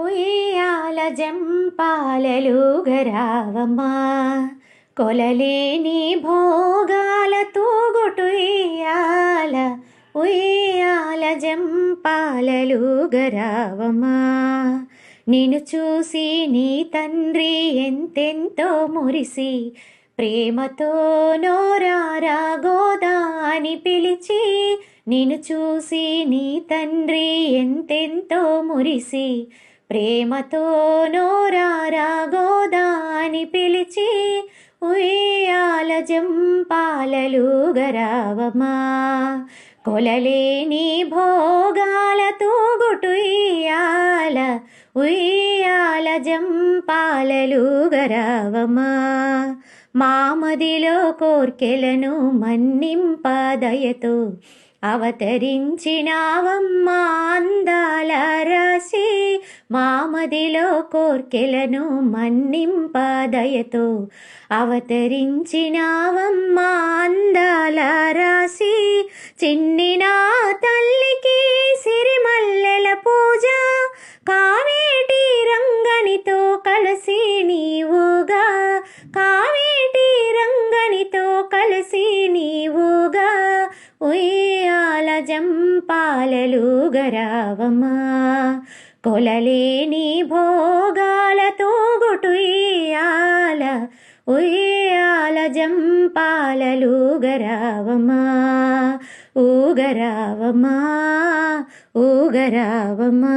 ఉయ్యాల జంపాలలుగరావమ్మా కొలలేని భోగాల తూగుటుయ్యాల ఉయ్యాల జంపాలలుగరావమ్మా నిన్ను చూసి నీ తండ్రి ఎంతెంతో మురిసి ప్రేమతో నోరారా గోదా అని పిలిచి నిన్ను చూసి నీ తండ్రి ఎంతెంతో మురిసి ప్రేమతో నోరారా గోదా అని పిలిచి ఉయ్యాల జంపాలలు గరావమా కొలలేని భోగాల తూగుటుయ్యాల ఉయ్యాల జంపాలలు గరావమా మామదిలో కోర్కెలను మన్నింపదయతో అవతరించినావమ్మా అందాల రాసి. మామదిలో కోర్కెలను మన్నింపదయతో అవతరించినావమ్మ అందాల రాసి చిన్నిన తల్లికి సిరిమల్లెల పూజ. కావేటి రంగనితో కలిసి నీవుగా. కావేటి రంగనితో కలిసి నీవుగా. ఉయ్యాల జంపాలలు గరావమా కొలలేని భోగాలతో గుటుయ్యాల ఉయ్యాల జంపాలలు గరావమా ఊగరావమా ఊగరావమా